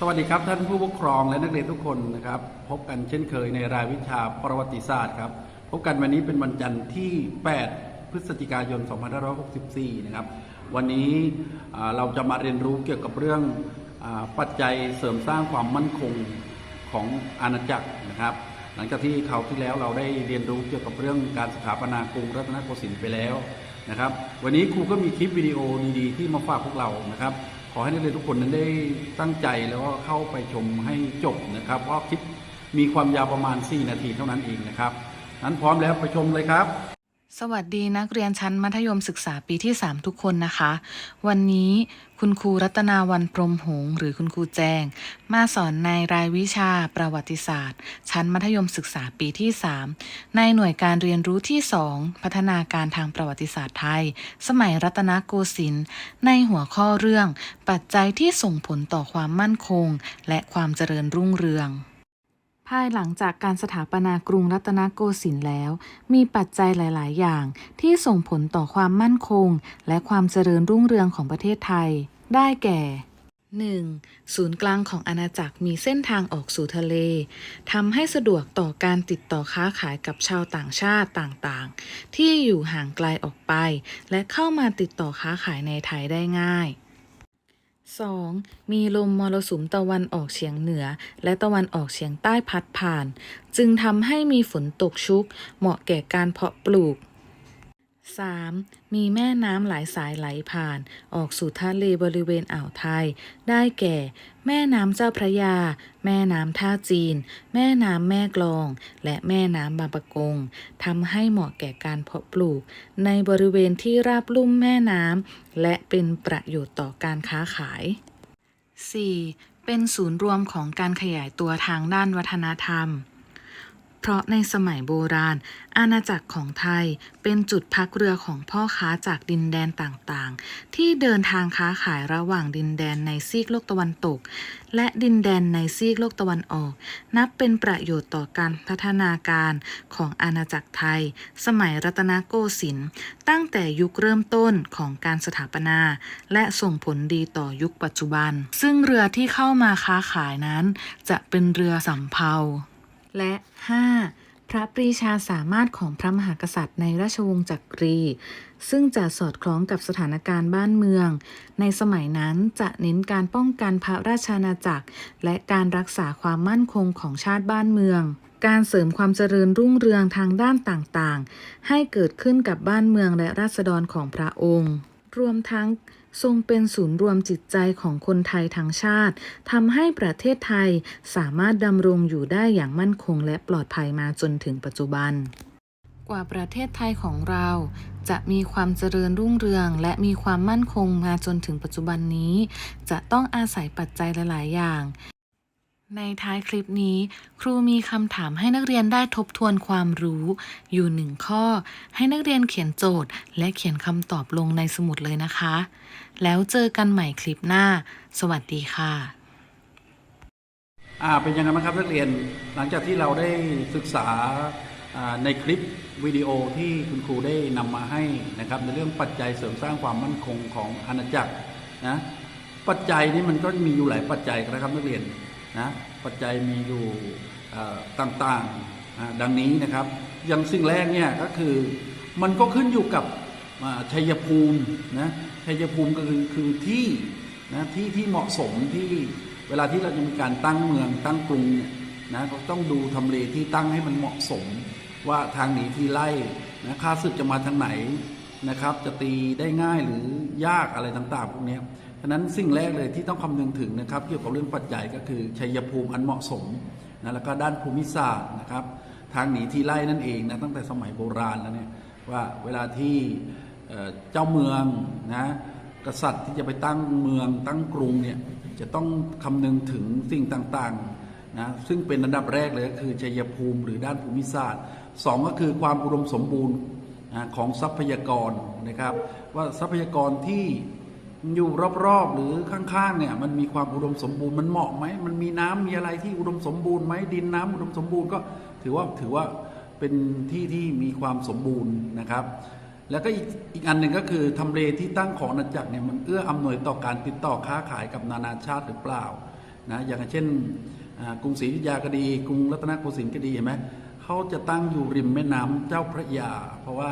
สวัสดีครับท่านผู้ปกครองและนักเรียนทุกคนนะครับ พบกันเช่นเคยในรายวิชาประวัติศาสตร์ครับ พบกันวันนี้เป็นวันจันทร์ที่ 8 พฤศจิกายน 2564 นะครับ วันนี้เราจะมาเรียนรู้เกี่ยวกับเรื่องอปัจจัยเสริมสร้างความมั่นคงของอาณาจักรนะครับ หลังจากที่คราวที่แล้วเราได้เรียนรู้เกี่ยวกับเรื่องการสถาปนากรุงรัตนโกสินทร์ไปแล้วนะครับ วันนี้ครูก็มีคลิปวิดีโอดีๆที่มาฝากพวกเรานะครับ อให้นักเรียนทุกคนนั้นได้ตั้งใจแล้วก็เข้าไปชมให้จบนะครับ เพราะคลิปมีความยาวประมาณ 4 นาทีเท่านั้นเองนะครับนั้นพร้อมแล้วไปชมเลยครับ สวัสดีนักเรียนชั้นมัธยมศึกษาปีที่ 3 ทุกคนนะคะ วันนี้คุณครูรัตนาวันพรมหงส์หรือคุณครูแจงมาสอนในรายวิชาประวัติศาสตร์ ชั้นมัธยมศึกษาปีที่ 3 ในหน่วยการเรียนรู้ที่ 2 พัฒนาการทางประวัติศาสตร์ไทย สมัยรัตนโกสินทร์ในหัวข้อเรื่อง ปัจจัยที่ส่งผลต่อความมั่นคง และความเจริญรุ่งเรือง ภายหลังจากการสถาปนากรุงรัตนโกสินทร์แล้ว มีปัจจัยหลาย ๆ อย่างที่ส่งผลต่อความมั่นคง และความเจริญรุ่งเรืองของประเทศไทย ได้แก่ 1. ศูนย์กลางของอาณาจักรมีเส้นทางออกสู่ทะเลทำให้สะดวกต่อการติดต่อค้าขายกับชาวต่างชาติต่าง ๆ ที่อยู่ห่างไกลออกไป และเข้ามาติดต่อค้าขายในไทยได้ง่าย 2. มีลมมรสุมตะวันออกเฉียงเหนือ และตะวันออกเฉียงใต้พัดผ่าน จึงทำให้มีฝนตกชุก เหมาะแก่การเพาะปลูก 3. มีแม่น้ำหลายสายไหลผ่าน ออกสู่ทะเลบริเวณอ่าวไทย ได้แก่ แม่น้ำเจ้าพระยา แม่น้ำท่าจีน แม่น้ำแม่กลอง และแม่น้ำบางปะกงทำให้เหมาะแก่การเพาะปลูก ในบริเวณที่ราบลุ่มแม่น้ำและเป็นประโยชน์ต่อการค้าขาย 4. เป็นศูนย์รวมของการขยายตัวทางด้านวัฒนธรรม เพราะในสมัยโบราณ อาณาจักรของไทยเป็นจุดพักเรือของพ่อค้าจากดินแดนต่างๆ ที่เดินทางค้าขายระหว่างดินแดนในซีกโลกตะวันตก และดินแดนในซีกโลกตะวันออก นับเป็นประโยชน์ต่อการพัฒนาการของอาณาจักรไทย สมัยรัตนโกสินทร์ตั้งแต่ยุคเริ่มต้นของการสถาปนา และส่งผลดีต่อยุคปัจจุบัน ซึ่งเรือที่เข้ามาค้าขายนั้น จะเป็นเรือสำเภา และ 5. พระปรีชาสามารถของพระมหากษัตริย์ในราชวงศ์จักรี ซึ่งจะสอดคล้องกับสถานการณ์บ้านเมือง ในสมัยนั้นจะเน้นการป้องกันพระราชอาณาจักร และการรักษาความมั่นคงของชาติบ้านเมืองการเสริมความเจริญรุ่งเรืองทางด้านต่างๆ ให้เกิดขึ้นกับบ้านเมืองและราษฎรของพระองค์ รวมทั้ง ทรงเป็นศูนย์รวมจิตใจของคนไทยทั้งชาติทำให้ประเทศไทยสามารถดำรงอยู่ได้อย่างมั่นคงและปลอดภัยมาจนถึงปัจจุบัน กว่าประเทศไทยของเราจะมีความเจริญรุ่งเรือง และมีความมั่นคงมาจนถึงปัจจุบันนี้ จะต้องอาศัยปัจจัยหลาย ๆ อย่าง ในท้ายคลิปนี้ ครูมีคำถามให้นักเรียนได้ทบทวนความรู้ อยู่หนึ่งข้อ ให้นักเรียนเขียนโจทย์ และเขียนคำตอบลงในสมุดเลยนะคะ แล้วเจอกันใหม่คลิปหน้า สวัสดีค่ะอ่าเป็นยังไงบ้างครับนักเรียนหลังจากที่เราได้ศึกษาอ่าในคลิปวิดีโอที่คุณครูได้นำมาให้นะครับ ในเรื่องปัจจัยเสริมสร้างความมั่นคงของอาณาจักรนะปัจจัยนี้มันก็มีอยู่หลายปัจจัยนะครับนักเรียน นะปัจจัยมีอยู่ต่างๆดังนี้นะครับอย่างสิ่งแรกเนี่ยก็คือมันก็ขึ้นอยู่กับชัยภูมินะชัยภูมิก็คือคือที่นะที่ที่เหมาะสมที่เวลาที่เราจะมีการตั้งเมืองตั้งกรุงเนี่ยนะก็ต้องดูทำเลที่ตั้งให้มันเหมาะสม ว่าทางหนีที่ไล่นะค่าศึกจะมาทางไหนนะครับ จะตีได้ง่ายหรือยากอะไรต่างๆพวกนี้ ฉะนั้นสิ่งแรกเลยที่ต้องคำนึงถึงนะครับเกี่ยวกับเรื่องปัจจัยก็คือชัยภูมิอันเหมาะสมนะแล้วก็ด้านภูมิศาสตร์นะครับ ทางหนีทีไล่นั่นเองนะตั้งแต่สมัยโบราณแล้วเนี่ยว่าเวลาที่เจ้าเมืองนะกษัตริย์ที่จะไปตั้งเมืองตั้งกรุงเนี่ยจะต้องคำนึงถึงสิ่งต่างๆนะซึ่งเป็นอันดับแรกเลยก็คือชัยภูมิหรือด้านภูมิศาสตร์สองก็คือความอุดมสมบูรณ์ของทรัพยากรนะครับ ว่าทรัพยากรที่ อยู่รอบๆหรือข้างๆเนี่ยมันมีความอุดมสมบูรณ์มันเหมาะไหมมันมีน้ำมีอะไรที่อุดมสมบูรณ์ไหมดินน้ำอุดมสมบูรณ์ก็ถือว่าถือว่าเป็นที่ที่มีความสมบูรณ์นะครับ แล้วก็อีกอีกอันหนึ่งก็คือทำเลที่ตั้งของอาณาจักรเนี่ยมันเอื้ออำนวยต่อการติดต่อค้าขายกับนานาชาติหรือเปล่านะอย่างเช่นกรุงศรีอยุธยาก็ดี กรุงรัตนโกสินทร์ก็ดีเห็นไหมเขาจะตั้งอยู่ริมแม่น้ำเจ้าพระยา เพราะว่า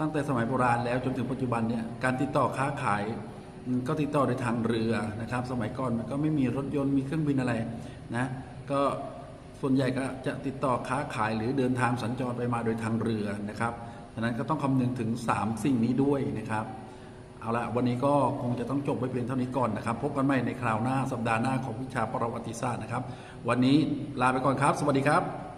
ตั้งแต่สมัยโบราณแล้วจนถึงปัจจุบันเนี่ยการติดต่อค้าขาย ก็ติดต่อโดยทางเรือนะครับ สมัยก่อนมันก็ไม่มีรถยนต์มีเครื่องบินอะไรนะก็ส่วนใหญ่ก็จะติดต่อค้าขายหรือเดินทางสัญจรไปมาโดยทางเรือนะครับฉะนั้นก็ต้องคำนึงถึง 3 สิ่งนี้ด้วยนะครับเอาละวันนี้ก็คงจะต้องจบไปเพียงเท่านี้ก่อนนะครับ พบกันใหม่ในคราวหน้าสัปดาห์หน้าของวิชาประวัติศาสตร์นะครับ วันนี้ลาไปก่อนครับ สวัสดีครับ